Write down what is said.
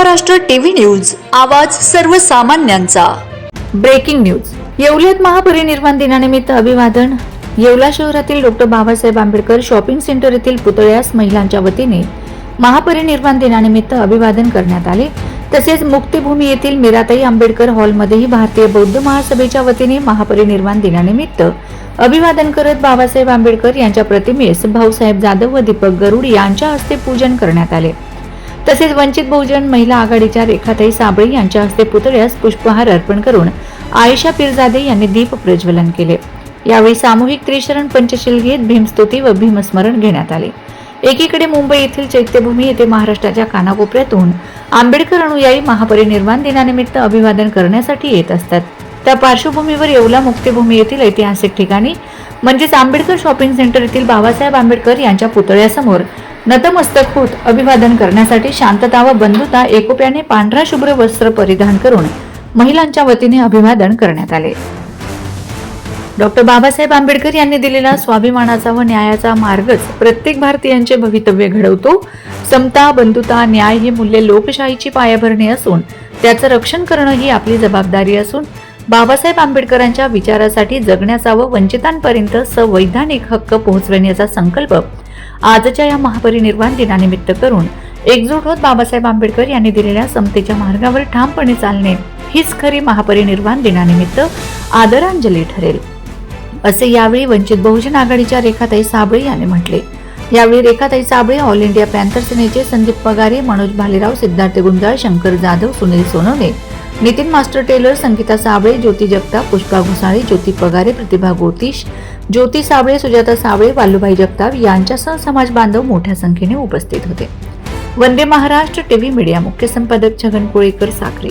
Maharashtra TV news आवाज सर्वसामान्यांचा. Breaking news. येवल्यात महापरिनिर्वाण दिनानिमित्त अभिवादन. येवला शहरातील doctor Babasaheb Ambedkar shopping centre येथील पुतळ्यास महिलांच्या वतीने महापरिनिर्वाण दिनानिमित्त अभिवादन करण्यात आले. तसेच मुक्तिभूमी येथील मीराताई आंबेडकर हॉलमध्येही भारतीय बौद्ध महासभेच्या वतीने महापरिनिर्वाण दिनानिमित्त अभिवादन करत बाबासाहेब आंबेडकर यांच्या प्रतिमेस भाऊसाहेब जाधव व दीपक गरुड यांच्या हस्ते पूजन करण्यात आले. तसेच वंचित बहुजन महिला आघाडीच्या रेखाताई साबळे यांच्या हस्ते पुतळ्यास पुष्पहार अर्पण करून आयशा पिरजादे यांनी दीप प्रज्वलन केले. यावेळी सामूहिक त्रिशरण पंचशील घेत भीमस्तुती व भीमस्मरण घेण्यात आले. एकीकडे मुंबई येथील चैत्यभूमी येथे महाराष्ट्राच्या कानाकोपऱ्यातून आंबेडकर अनुयायी महापरिनिर्वाण दिनानिमित्त अभिवादन करण्यासाठी येत असतात. त्या पार्श्वभूमीवर येवला मुक्तीभूमी येथील ऐतिहासिक ठिकाणी म्हणजेच आंबेडकर शॉपिंग सेंटर येथील बाबासाहेब आंबेडकर यांच्या पुतळ्यासमोर नतमस्तक होत अभिवादन करण्यासाठी शांतता व बंधुता एकोप्याने पांढरा शुभ्र वस्त्र परिधान करून महिलांच्या वतीने अभिवादन करण्यात आले. डॉक्टर बाबासाहेब आंबेडकर यांनी दिलेला स्वाभिमानाचा व न्यायाचा मार्गच प्रत्येक भारतीयांचे भवितव्य घडवतो. समता बंधुता न्याय ही मूल्ये लोकशाहीची पायाभरणी असून त्याचं रक्षण करणं ही आपली जबाबदारी असून बाबासाहेब आंबेडकरांच्या विचारासाठी जगण्याचा व वंचितांपर्यंत संवैधानिक हक्क पोहोचविण्याचा संकल्प आजच्या या महापरिनिर्वाण दिनानिमित्त करून एकजूट होत बाबासाहेब आंबेडकर यांनी दिलेल्या समतेच्या मार्गावर ठामपणे चालणे हीच खरी महापरिनिर्वाण दिनानिमित्त आदरांजली ठरेल. असे यावेळी वंचित बहुजन आघाडीच्या रेखाताई साबळे यांनी म्हटले. यावेळी Rekhatai Sable all India Panther सेनेचे संदीप पगारे मनोज भालेराव सिद्धार्थ गुंजाळ शंकर जाधव सुनील सोनवणे नितीन मास्टर टेलर संगीता साबळे ज्योती जगताप पुष्पा घोसाळे ज्योती पगारे प्रतिभा गोतीश ज्योती साबळे सुजाता साबळे वालुभाई जगताप यांच्यासह समाज बांधव मोठ्या संख्येने उपस्थित होते. वंदे महाराष्ट्र टीव्ही मीडिया मुख्य संपादक छगन कोळेकर साखरे